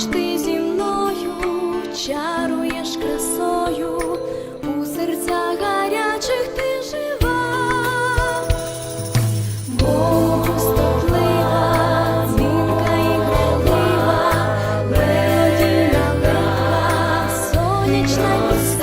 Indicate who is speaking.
Speaker 1: Хоч ти зі мною чаруєш красою, у серцях гарячих ти жива, Богу стоплива, дзвінка і грайлива, медіна, сонячна пісня.